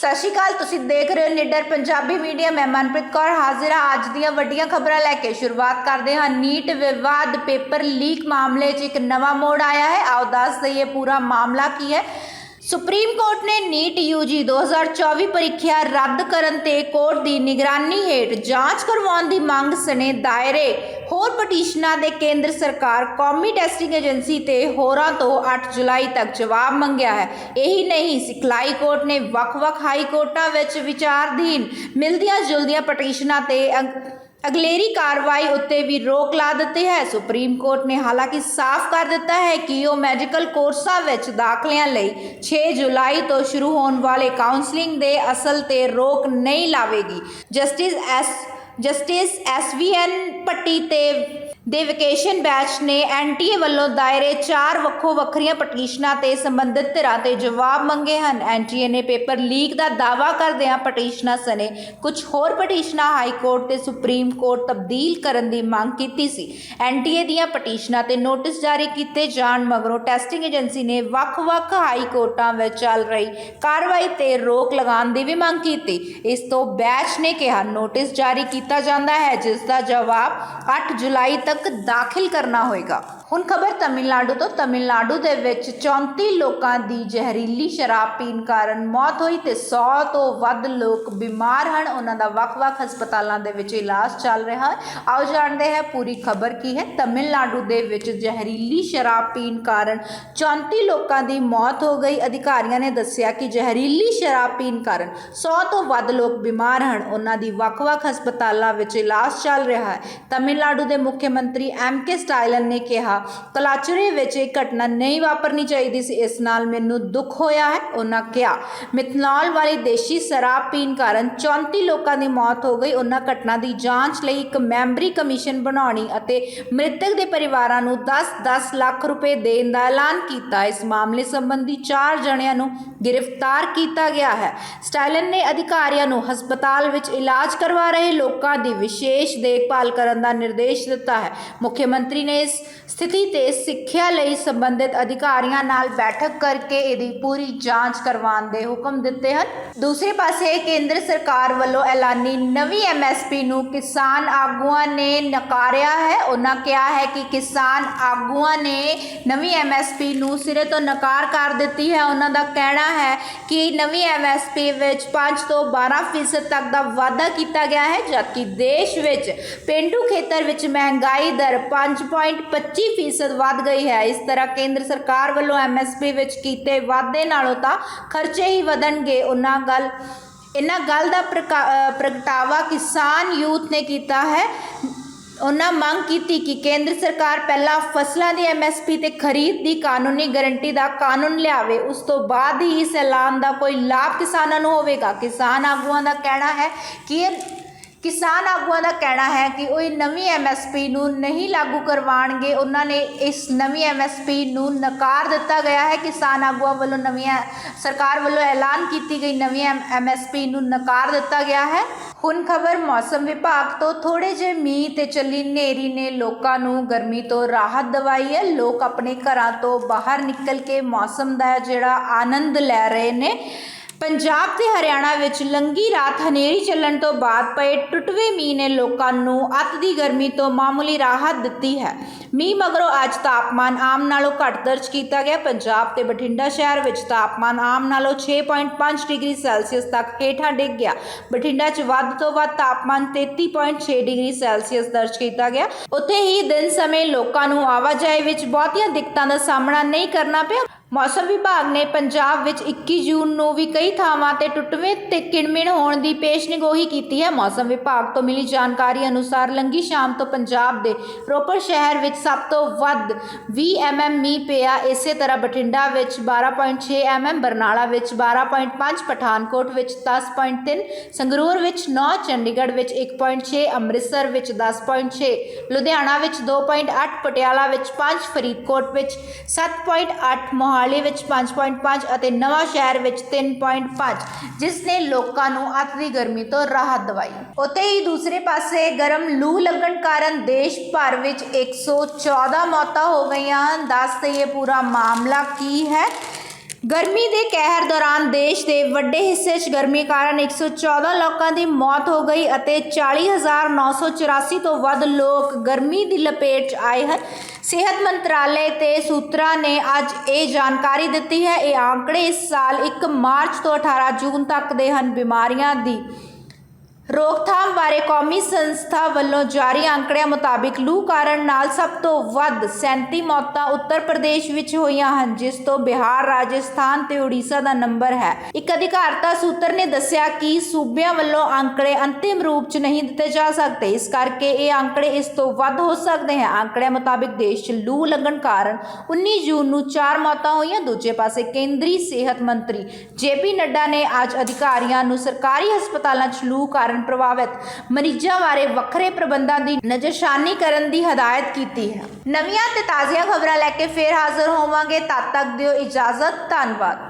ਸਤਿ ਸ਼੍ਰੀ ਅਕਾਲ, ਤੁਸੀਂ ਦੇਖ ਰਹੇ ਹੋ ਨਿਡਰ ਪੰਜਾਬੀ ਮੀਡੀਆ। ਮੈਂ ਮਨਪ੍ਰੀਤ ਕੌਰ ਹਾਜ਼ਰ ਹਾਂ। ਅੱਜ ਦੀਆਂ ਵੱਡੀਆਂ ਖਬਰਾਂ ਲੈ ਕੇ ਸ਼ੁਰੂਆਤ ਕਰਦੇ ਹਾਂ। ਨੀਟ ਵਿਵਾਦ ਪੇਪਰ ਲੀਕ ਮਾਮਲੇ 'ਚ ਇੱਕ ਨਵਾਂ ਮੋੜ ਆਇਆ ਹੈ। ਆਓ ਦੱਸ ਦਈਏ ਪੂਰਾ ਮਾਮਲਾ ਕੀ ਹੈ। ਸੁਪਰੀਮ ਕੋਰਟ ਨੇ ਨੀਟ ਯੂਜੀ 2024 ਪ੍ਰੀਖਿਆ ਰੱਦ ਕਰਨ ਤੇ ਕੋਰਟ ਦੀ ਨਿਗਰਾਨੀ ਹੇਠ ਜਾਂਚ ਕਰਵਾਉਣ ਦੀ ਮੰਗ ਸਣੇ ਦਾਇਰੇ। ਹੋਰ ਪਟੀਸ਼ਨਾਂ ਦੇ ਕੇਂਦਰ ਸਰਕਾਰ ਕੌਮੀ ਟੈਸਟਿੰਗ ਏਜੰਸੀ ਤੇ ਹੋਰਾਂ ਤੋਂ 8 ਜੁਲਾਈ ਤੱਕ ਜਵਾਬ ਮੰਗਿਆ ਹੈ। ਇਹੀ ਨਹੀਂ, ਸਿਖਲਾਈ ਕੋਰਟ ਨੇ ਵੱਖ-ਵੱਖ ਹਾਈ ਕੋਰਟਾਂ ਵਿੱਚ ਵਿਚਾਰਧੀਨ ਮਿਲਦੀਆਂ ਜੁਲਦੀਆਂ ਪਟੀਸ਼ਨਾਂ ਤੇ ਅਗਲੇਰੀ ਕਾਰਵਾਈ ਉੱਤੇ ਵੀ ਰੋਕ ਲਾ ਦਿੱਤੀ ਹੈ। ਸੁਪਰੀਮ ਕੋਰਟ ਨੇ ਹਾਲਾਂਕਿ ਸਾਫ਼ ਕਰ ਦਿੱਤਾ ਹੈ ਕਿ ਉਹ ਮੈਡੀਕਲ ਕੋਰਸਾਂ ਵਿੱਚ ਦਾਖਲਿਆਂ ਲਈ 6 ਜੁਲਾਈ ਤੋਂ ਸ਼ੁਰੂ ਹੋਣ ਵਾਲੇ ਕਾਉਂਸਲਿੰਗ ਦੇ ਅਸਲ ਤੇ ਰੋਕ ਨਹੀਂ ਲਾਵੇਗੀ। Justice S justice S V N Bhatti ਤੇ ਦੇ ਵਕੇਸ਼ਨ ਬੈਚ ਨੇ ਐਨਟੀਏ ਵੱਲੋਂ ਦਾਇਰੇ ਚਾਰ ਵੱਖੋ ਵੱਖਰੀਆਂ ਪਟੀਸ਼ਨਾਂ ਤੇ ਸੰਬੰਧਿਤ ਧਿਰਾਂ ਤੇ ਜਵਾਬ ਮੰਗੇ ਹਨ। ਐਨਟੀਏ ਨੇ ਪੇਪਰ ਲੀਕ ਦਾ ਦਾਅਵਾ ਕਰਦਿਆਂ ਪਟੀਸ਼ਨਾਂ ਸਣੇ ਕੁਝ ਹੋਰ ਪਟੀਸ਼ਨਾਂ ਹਾਈ ਕੋਰਟ ਤੇ ਸੁਪਰੀਮ ਕੋਰਟ ਤਬਦੀਲ ਕਰਨ ਦੀ ਮੰਗ ਕੀਤੀ ਸੀ। ਐਨਟੀਏ ਦੀਆਂ ਪਟੀਸ਼ਨਾਂ ਤੇ ਨੋਟਿਸ ਜਾਰੀ ਕੀਤੇ ਜਾਣ ਮਗਰੋਂ ਟੈਸਟਿੰਗ ਏਜੰਸੀ ਨੇ ਵੱਖ-ਵੱਖ ਹਾਈ ਕੋਰਟਾਂ ਵਿੱਚ ਚੱਲ ਰਹੀ ਕਾਰਵਾਈ ਤੇ ਰੋਕ ਲਗਾਉਣ ਦੀ ਵੀ ਮੰਗ ਕੀਤੀ। ਇਸ ਤੋਂ ਬੈਚ ਨੇ ਕਿਹਾ, ਨੋਟਿਸ ਜਾਰੀ ਕੀਤਾ ਜਾਂਦਾ ਹੈ, ਜਿਸ ਦਾ ਜਵਾਬ 8 ਜੁਲਾਈ ਤੱਕ ਦਾਖਲ ਕਰਨਾ ਹੋਏਗਾ। ਹੁਣ ਖਬਰ ਤਮਿਲਨਾਡੂ ਤੋਂ। ਤਮਿਲਨਾਡੂ ਦੇ ਵਿੱਚ 34 ਲੋਕਾਂ ਦੀ ਜ਼ਹਿਰੀਲੀ ਸ਼ਰਾਬ ਪੀਣ ਕਾਰਨ ਮੌਤ ਹੋਈ ਤੇ 100 ਤੋਂ ਵੱਧ ਲੋਕ ਬਿਮਾਰ ਹਨ। ਉਹਨਾਂ ਦਾ ਵੱਖ-ਵੱਖ ਹਸਪਤਾਲਾਂ ਦੇ ਵਿੱਚ ਇਲਾਜ ਚੱਲ ਰਿਹਾ ਹੈ। ਆਓ ਜਾਣਦੇ ਹਾਂ ਪੂਰੀ ਖਬਰ ਕੀ ਹੈ। ਤਮਿਲਨਾਡੂ ਦੇ ਵਿੱਚ ਜ਼ਹਿਰੀਲੀ ਸ਼ਰਾਬ ਪੀਣ ਕਾਰਨ 34 ਲੋਕਾਂ ਦੀ ਮੌਤ ਹੋ ਗਈ। ਅਧਿਕਾਰੀਆਂ ਨੇ ਦੱਸਿਆ ਕਿ ਜ਼ਹਿਰੀਲੀ ਸ਼ਰਾਬ ਪੀਣ ਕਾਰਨ 100 ਤੋਂ ਵੱਧ ਲੋਕ ਬਿਮਾਰ ਹਨ। ਉਹਨਾਂ ਦੀ ਵੱਖ-ਵੱਖ ਹਸਪਤਾਲਾਂ ਵਿੱਚ ਇਲਾਜ ਚੱਲ ਰਿਹਾ ਹੈ। ਤਮਿਲਨਾਡੂ ਦੇ ਮੁੱਖ ਮੰਤਰੀ ਐਮ ਕੇ ਸਟਾਈਲਨ ਨੇ ਕਿਹਾ ਕਲਾਚੁਰੇ ਵਿੱਚ ਇਹ ਘਟਨਾ ਨਹੀਂ ਵਾਪਰਨੀ ਚਾਹੀਦੀ ਸੀ। ਇਸ ਨਾਲ ਮੈਨੂੰ ਦੁੱਖ ਹੋਇਆ ਹੈ, ਉਹਨਾਂ ਕਿਹਾ। ਮਿਥਨॉल ਵਾਲੀ ਦੇਸ਼ੀ ਸ਼ਰਾਬ ਪੀਣ ਕਾਰਨ 34 ਲੋਕਾਂ ਦੀ ਮੌਤ ਹੋ ਗਈ। ਉਹਨਾਂ ਘਟਨਾ ਦੀ ਜਾਂਚ ਲਈ ਇੱਕ ਮੈਂਬਰੀ ਕਮਿਸ਼ਨ ਬਣਾਉਣੀ ਅਤੇ ਮ੍ਰਿਤਕ ਦੇ ਪਰਿਵਾਰਾਂ ਨੂੰ 10-10 ਲੱਖ ਰੁਪਏ ਦੇਣ ਦਾ ਐਲਾਨ ਕੀਤਾ। ਇਸ ਮਾਮਲੇ ਸੰਬੰਧੀ ਚਾਰ ਜਣਿਆਂ ਨੂੰ ਗ੍ਰਿਫਤਾਰ ਕੀਤਾ ਗਿਆ ਹੈ। ਸਟਾਈਲਨ ਨੇ ਅਧਿਕਾਰੀਆਂ ਨੂੰ ਹਸਪਤਾਲ ਵਿੱਚ ਇਲਾਜ ਕਰਵਾ ਰਹੇ ਲੋਕਾਂ ਦੀ ਵਿਸ਼ੇਸ਼ ਦੇਖਭਾਲ ਕਰਨ ਦਾ ਨਿਰਦੇਸ਼ ਦਿੱਤਾ ਹੈ। ਮੁੱਖ ਮੰਤਰੀ ਨੇ ਇਸ ਸਥਿਤੀ ਤੇ ਸਿੱਖਿਆ ਲਈ ਸੰਬੰਧਿਤ ਅਧਿਕਾਰੀਆਂ ਨਾਲ ਬੈਠਕ ਕਰਕੇ ਇਹਦੀ ਪੂਰੀ ਜਾਂਚ ਕਰਵਾਉਣ ਦੇ ਹੁਕਮ ਦਿੱਤੇ ਹਨ। ਦੂਸਰੇ ਪਾਸੇ ਕੇਂਦਰ ਸਰਕਾਰ ਵੱਲੋਂ ਐਲਾਨੀ ਨਵੀਂ ਐਮਐਸਪੀ ਨੂੰ ਕਿਸਾਨ ਆਗੂਆਂ ਨੇ ਨਕਾਰਿਆ ਹੈ। ਉਹਨਾਂ ਕਿਹਾ ਹੈ ਕਿ ਕਿਸਾਨ ਆਗੂਆਂ ਨੇ ਨਵੀਂ ਐਮਐਸਪੀ ਨੂੰ ਸਿਰੇ ਤੋਂ ਨਕਾਰ ਕਰ ਦਿੱਤੀ ਹੈ। ਉਹਨਾਂ ਦਾ ਕਹਿਣਾ ਹੈ ਕਿ ਨਵੀਂ ਐਮਐਸਪੀ ਵਿੱਚ 5 ਤੋਂ 12% ਤੱਕ ਦਾ ਵਾਧਾ ਕੀਤਾ ਗਿਆ ਹੈ, ਜਦਕਿ ਦੇਸ਼ ਵਿੱਚ ਪਿੰਡੂ ਖੇਤਰ ਵਿੱਚ ਮਹਿੰਗਾਈ ਦਰ 5.25% ਵੱਧ ਗਈ ਹੈ। ਇਸ ਤਰ੍ਹਾਂ ਕੇਂਦਰ ਸਰਕਾਰ ਵੱਲੋਂ ਐਮਐਸਪੀ ਵਿੱਚ ਕੀਤੇ ਵਾਧੇ ਨਾਲੋਂ ਤਾਂ ਖਰਚੇ ਹੀ ਵਧਣਗੇ। ਉਹਨਾਂ ਗੱਲ, ਇਹਨਾਂ ਗੱਲ ਦਾ ਪ੍ਰਗਟਾਵਾ ਕਿਸਾਨ ਯੂਥ ਨੇ ਕੀਤਾ ਹੈ। ਉਹਨਾਂ ਮੰਗ ਕੀਤੀ ਕਿ ਕੇਂਦਰ ਸਰਕਾਰ ਪਹਿਲਾਂ ਫਸਲਾਂ ਦੀ ਐਮਐਸਪੀ ਤੇ ਖਰੀਦ ਦੀ ਕਾਨੂੰਨੀ ਗਾਰੰਟੀ ਦਾ ਕਾਨੂੰਨ ਲਿਆਵੇ। ਉਸ ਤੋਂ ਬਾਅਦ ਹੀ ਇਸ ਐਲਾਨ ਦਾ ਕੋਈ ਲਾਭ ਕਿਸਾਨਾਂ ਨੂੰ ਹੋਵੇਗਾ। ਕਿਸਾਨ ਆਗੂਆਂ ਦਾ ਕਹਿਣਾ ਹੈ ਕਿ ਇਹ ਕਿਸਾਨ ਆਗੂਆਂ ਦਾ ਕਹਿਣਾ ਹੈ ਕਿ ਉਹ ਇਹ ਨਵੀਂ ਐਮਐਸਪੀ ਨੂੰ ਨਹੀਂ ਲਾਗੂ ਕਰਵਾਉਣਗੇ। ਉਹਨਾਂ ਨੇ ਇਸ ਨਵੀਂ ਐਮਐਸਪੀ ਨੂੰ ਨਕਾਰ ਦਿੱਤਾ ਗਿਆ ਹੈ। ਕਿਸਾਨ ਆਗੂਆਂ ਵੱਲੋਂ ਨਵੀਂ ਸਰਕਾਰ ਵੱਲੋਂ ਐਲਾਨ ਕੀਤੀ ਗਈ ਨਵੀਂ ਐਮਐਸਪੀ ਨੂੰ ਨਕਾਰ ਦਿੱਤਾ ਗਿਆ ਹੈ। ਹੁਣ ਖਬਰ ਮੌਸਮ ਵਿਭਾਗ ਤੋਂ ਥੋੜੇ ਜਿਹੇ ਮੀਂਹ ਤੇ ਚੱਲੀ ਨੇਰੀ ਨੇ ਲੋਕਾਂ ਨੂੰ ਗਰਮੀ ਤੋਂ ਰਾਹਤ ਦਿਵਾਈ ਹੈ। ਲੋਕ ਆਪਣੇ ਘਰਾਂ ਤੋਂ ਬਾਹਰ ਨਿਕਲ ਕੇ ਮੌਸਮ ਦਾ ਜਿਹੜਾ ਆਨੰਦ ਲੈ ਰਹੇ ਨੇ। ਪੰਜਾਬ ਤੇ ਹਰਿਆਣਾ ਵਿੱਚ ਲੰਗੀ ਰਾਤ ਹਨੇਰੀ ਚੱਲਣ ਤੋਂ ਬਾਅਦ ਪਏ ਟੁੱਟਵੇਂ ਮੀਂਹ ਨੇ ਲੋਕਾਂ ਨੂੰ ਅੱਤ ਦੀ ਗਰਮੀ ਤੋਂ ਮਾਮੂਲੀ ਰਾਹਤ ਦਿੱਤੀ ਹੈ। ਮੀਂਹ ਮਗਰੋਂ ਅੱਜ ਤਾਪਮਾਨ ਆਮ ਨਾਲੋਂ ਘੱਟ ਦਰਜ ਕੀਤਾ ਗਿਆ। ਪੰਜਾਬ ਤੇ ਬਠਿੰਡਾ ਸ਼ਹਿਰ ਵਿੱਚ ਤਾਪਮਾਨ ਆਮ ਨਾਲੋਂ 6.5 ਡਿਗਰੀ ਸੈਲਸੀਅਸ ਤੱਕ ਹੇਠਾਂ ਡਿੱਗ ਗਿਆ। ਬਠਿੰਡਾ 'ਚ ਵੱਧ ਤੋਂ ਵੱਧ ਤਾਪਮਾਨ 33.6 ਡਿਗਰੀ ਸੈਲਸੀਅਸ ਦਰਜ ਕੀਤਾ ਗਿਆ। ਉੱਥੇ ਹੀ ਦਿਨ ਸਮੇਂ ਲੋਕਾਂ ਨੂੰ ਆਵਾਜਾਈ ਵਿੱਚ ਬਹੁਤੀਆਂ ਦਿੱਕਤਾਂ ਦਾ ਸਾਹਮਣਾ ਨਹੀਂ ਕਰਨਾ ਪਿਆ। ਮੌਸਮ ਵਿਭਾਗ ਨੇ ਪੰਜਾਬ ਵਿੱਚ 21 ਜੂਨ ਨੂੰ ਵੀ ਕਈ ਥਾਵਾਂ ਤੇ ਟੁੱਟਵੇਂ ਤੇ ਕਿਣਮਿਣ ਹੋਣ ਦੀ ਪੇਸ਼ਨਗੋਈ ਕੀਤੀ ਹੈ। ਮੌਸਮ ਵਿਭਾਗ ਤੋਂ ਮਿਲੀ ਜਾਣਕਾਰੀ ਅਨੁਸਾਰ ਲੰਗੀ ਸ਼ਾਮ ਤੋਂ ਪੰਜਾਬ ਦੇ ਰੋਪੜ ਸ਼ਹਿਰ ਵਿੱਚ ਸਭ ਤੋਂ ਵੱਧ 20 mm ਮੀਂਹ ਪਿਆ। ਇਸੇ ਤਰ੍ਹਾਂ ਬਠਿੰਡਾ ਵਿੱਚ 12.6 mm ਬਰਨਾਲਾ ਵਿੱਚ 12.5 ਪਠਾਨਕੋਟ ਵਿੱਚ 10.3 ਸੰਗਰੂਰ ਵਿੱਚ 9 ਚੰਡੀਗੜ੍ਹ ਵਿੱਚ 1.6 ਅੰਮ੍ਰਿਤਸਰ ਵਿੱਚ 10.6 ਲੁਧਿਆਣਾ ਵਿੱਚ 2.8 ਪਟਿਆਲਾ ਵਿੱਚ 5 ਫਰੀਦਕੋਟ ਵਿੱਚ 7.8 ਮੋਹਾਲੀ ਵਿੱਚ 5.5 ਅਤੇ ਨਵਾਂ ਸ਼ਹਿਰ ਵਿੱਚ 3.5 ਜਿਸ ਨੇ ਲੋਕਾਂ ਨੂੰ ਅੱਤ ਦੀ ਗਰਮੀ ਤੋਂ ਰਾਹਤ ਦਵਾਈ। ਉੱਥੇ ਹੀ ਦੂਸਰੇ ਪਾਸੇ ਗਰਮ ਲੂ ਲੱਗਣ ਕਾਰਨ ਦੇਸ਼ ਭਰ ਵਿੱਚ 114 ਮੌਤਾਂ ਹੋ ਗਈਆਂ। ਹਨ ਦੱਸ ਦਈਏ ਪੂਰਾ ਮਾਮਲਾ ਕੀ ਹੈ? ਗਰਮੀ ਦੇ ਕਹਿਰ ਦੌਰਾਨ ਦੇਸ਼ ਦੇ ਵੱਡੇ ਹਿੱਸੇ 'ਚ ਗਰਮੀ ਕਾਰਨ 114 ਲੋਕਾਂ ਦੀ ਮੌਤ ਹੋ ਗਈ ਅਤੇ 40984 ਤੋਂ ਵੱਧ ਲੋਕ ਗਰਮੀ ਦੀ ਲਪੇਟ 'ਚ ਆਏ ਹਨ। ਸਿਹਤ ਮੰਤਰਾਲੇ ਤੇ ਸੂਤਰਾਂ ਨੇ ਅੱਜ ਇਹ ਜਾਣਕਾਰੀ ਦਿੱਤੀ ਹੈ, ਇਹ ਆંકੜੇ ਇਸ ਸਾਲ 1 ਮਾਰਚ ਤੋਂ 18 ਜੂਨ ਤੱਕ ਦੇ ਹਨ ਬਿਮਾਰੀਆਂ ਦੀ। ਰੋਕਥਾਮ ਬਾਰੇ ਕੌਮੀ ਸੰਸਥਾ ਵੱਲੋਂ ਜਾਰੀ ਅੰਕੜਿਆਂ ਮੁਤਾਬਿਕ ਲੂ ਕਾਰਨ ਨਾਲ ਸਭ ਤੋਂ ਵੱਧ 37 ਮੌਤਾਂ ਉੱਤਰ ਪ੍ਰਦੇਸ਼ ਵਿੱਚ ਹੋਈਆਂ ਹਨ, ਜਿਸ ਤੋਂ ਬਿਹਾਰ, ਰਾਜਸਥਾਨ ਤੇ ਉੜੀਸਾ ਦਾ ਨੰਬਰ ਹੈ। ਇੱਕ ਅਧਿਕਾਰਤਾ ਸੂਤਰ ਨੇ ਦੱਸਿਆ ਕਿ ਸੂਬਿਆਂ ਵੱਲੋਂ ਅੰਕੜੇ ਅੰਤਿਮ ਰੂਪ 'ਚ ਨਹੀਂ ਦਿੱਤੇ ਜਾ ਸਕਦੇ। ਇਸ ਕਰਕੇ ਇਹ ਅੰਕੜੇ ਇਸ ਤੋਂ ਵੱਧ ਹੋ ਸਕਦੇ ਹਨ। ਅੰਕੜਿਆਂ ਮੁਤਾਬਿਕ ਦੇਸ਼ 'ਚ ਲੂ ਲੱਗਣ ਕਾਰਨ 19 ਜੂਨ ਨੂੰ 4 ਮੌਤਾਂ ਹੋਈਆਂ। ਦੂਜੇ ਪਾਸੇ ਕੇਂਦਰੀ ਸਿਹਤ ਮੰਤਰੀ ਜੇਪੀ ਨੱਡਾ ਨੇ ਅੱਜ ਅਧਿਕਾਰੀਆਂ ਨੂੰ ਸਰਕਾਰੀ ਹਸਪਤਾਲਾਂ 'ਚ ਲੂ ਕਾਰਨ ਕਾਰਨ ਪ੍ਰਭਾਵਿਤ। ਮਰੀਜ਼ਾਂ ਬਾਰੇ ਵੱਖਰੇ ਪ੍ਰਬੰਧਾਂ ਦੀ ਨਜ਼ਰਸ਼ਾਨੀ ਕਰਨ ਦੀ ਹਦਾਇਤ ਕੀਤੀ ਹੈ। ਨਵੀਆਂ ਤੇ ਤਾਜ਼ੀਆਂ ਖਬਰਾਂ ਲੈ ਕੇ ਫੇਰ ਹਾਜ਼ਰ ਹੋਵਾਂਗੇ। ਤਦ ਤੱਕ ਦਿਓ ਇਜਾਜ਼ਤ। ਧੰਨਵਾਦ।